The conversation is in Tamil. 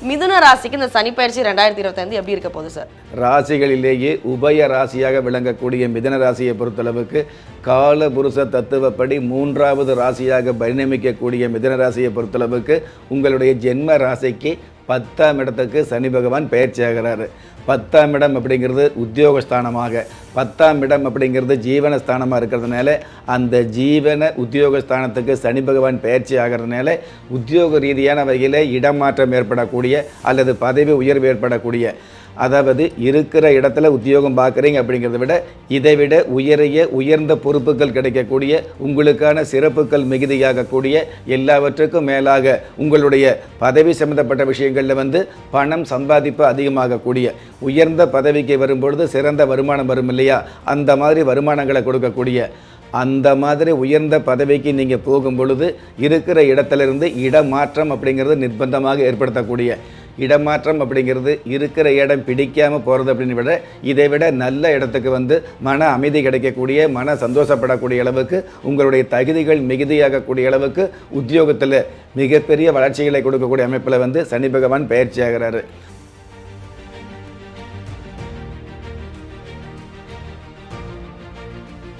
மிதுன ராசிக்கு இந்த சனி பயிற்சி ரெண்டாயிரத்தி இருபத்தைந்து எப்படி இருக்க போகுது சார் ராசிகளிலேயே உபய ராசியாக விளங்கக்கூடிய மிதன ராசியை பொறுத்தளவுக்கு கால புருஷ தத்துவப்படி மூன்றாவது ராசியாக பரிணமிக்கக்கூடிய மிதன ராசியை பொறுத்தளவுக்கு உங்களுடைய ஜென்ம ராசிக்கு பத்தாம் இடத்துக்கு சனி பகவான் பயிற்சி ஆகிறாரு. பத்தாம் இடம் அப்படிங்கிறது உத்தியோகஸ்தானமாக பத்தாம் இடம் அப்படிங்கிறது ஜீவனஸ்தானமாக இருக்கிறதுனால அந்த ஜீவன உத்தியோகஸ்தானத்துக்கு சனி பகவான் பயிற்சி ஆகிறதுனால உத்தியோக ரீதியான வகையில் இடமாற்றம் ஏற்படக்கூடிய அல்லது பதவி உயர்வு ஏற்படக்கூடிய அதாவது இருக்கிற இடத்துல உத்தியோகம் பார்க்குறீங்க அப்படிங்கிறத விட இதை விட உயரிய உயர்ந்த பொறுப்புகள் கிடைக்கக்கூடிய உங்களுக்கான சிறப்புகள் மிகுதியாகக்கூடிய எல்லாவற்றுக்கும் மேலாக உங்களுடைய பதவி சம்பந்தப்பட்ட விஷயங்களில் வந்து பணம் சம்பாதிப்பு அதிகமாகக்கூடிய உயர்ந்த பதவிக்கு வரும்பொழுது சிறந்த வருமானம் வரும் இல்லையா? அந்த மாதிரி வருமானங்களை கொடுக்கக்கூடிய அந்த மாதிரி உயர்ந்த பதவிக்கு நீங்கள் போகும் பொழுது இருக்கிற இடத்துலேருந்து இடமாற்றம் அப்படிங்கிறது நிர்பந்தமாக ஏற்படுத்தக்கூடிய இடமாற்றம் அப்படிங்கிறது இருக்கிற இடம் பிடிக்காமல் போகிறது அப்படின்னு விட இதை விட நல்ல இடத்துக்கு வந்து மன அமைதி கிடைக்கக்கூடிய மன சந்தோஷப்படக்கூடிய அளவுக்கு உங்களுடைய தகுதிகள் மிகுதியாகக்கூடிய அளவுக்கு உத்தியோகத்தில் மிகப்பெரிய வளர்ச்சிகளை கொடுக்கக்கூடிய அமைப்பில் வந்து சனி பகவான் பயிற்சியாகிறாரு.